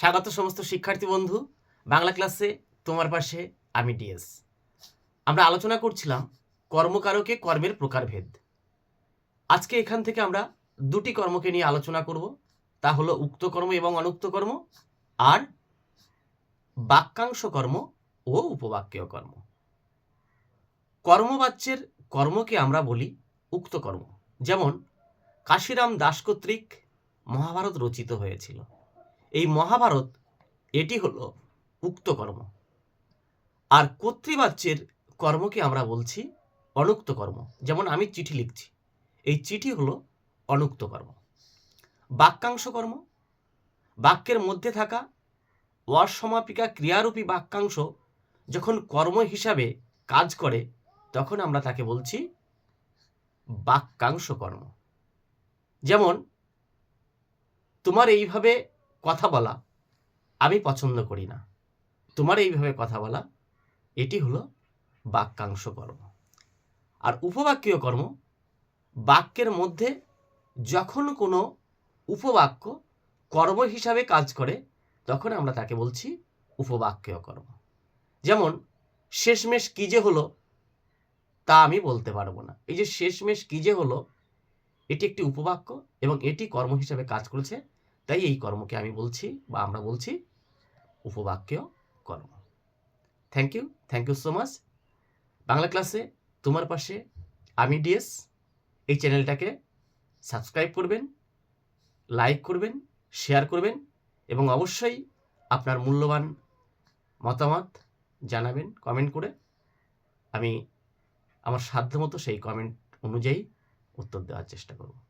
স্বাগত সমস্ত শিক্ষার্থী বন্ধু। বাংলা ক্লাসে তোমার পাশে আমি ডিএস। আমরা আলোচনা করছিলাম কর্মকারকে কর্মের প্রকারভেদ। আজকে এখান থেকে আমরা দুটি কর্মকে নিয়ে আলোচনা করব। তা হলো উক্ত কর্ম এবং অনুক্ত কর্ম আর বাক্যাংশ কর্ম ও উপবাক্যীয় কর্ম। কর্মবাচ্যের কর্মকে আমরা বলি উক্ত কর্ম। যেমন কাশিরাম দাস কর্তৃক মহাভারত রচিত হয়েছিল। এই মহাভারত, এটি হলো উক্ত কর্ম। আর কর্তৃবাচ্যের কর্মকে আমরা বলছি অনুক্ত কর্ম। যেমন আমি চিঠি লিখছি, এই চিঠি হলো অনুক্ত কর্ম। বাক্যাংশ কর্ম, বাক্যের মধ্যে থাকা অসমাপিকা ক্রিয়ারূপী বাক্যাংশ যখন কর্ম হিসাবে কাজ করে, তখন আমরা তাকে বলছি বাক্যাংশ কর্ম। যেমন, তোমার এইভাবে কথা বলা আমি পছন্দ করি না। তোমার এইভাবে কথা বলা, এটি হলো বাক্যাংশ কর্ম। আর উপবাক্যীয় কর্ম, বাক্যের মধ্যে যখন কোনো উপবাক্য কর্ম হিসাবে কাজ করে, তখন আমরা তাকে বলছি উপবাক্যীয় কর্ম। যেমন, শেষমেশ কী যে হলো তা আমি বলতে পারব না। এই যে শেষমেশ কী যে হলো, এটি একটি উপবাক্য এবং এটি কর্ম হিসাবে কাজ করেছে তাই এই কর্মকে আমি বলছি বা আমরা বলছি উপবাক্য কর্ম। Thank you thank you so much Bangla ক্লাসে তোমার পাশে আমি ডিএস এই চ্যানেলটাকে সাবস্ক্রাইব করবেন, লাইক করবেন, শেয়ার করবেন এবং অবশ্যই আপনার মূল্যবান মতামত জানাবেন কমেন্ট করে। আমি আমার সাধ্যমতো সেই কমেন্ট অনুযায়ী উত্তর দেওয়ার চেষ্টা করব।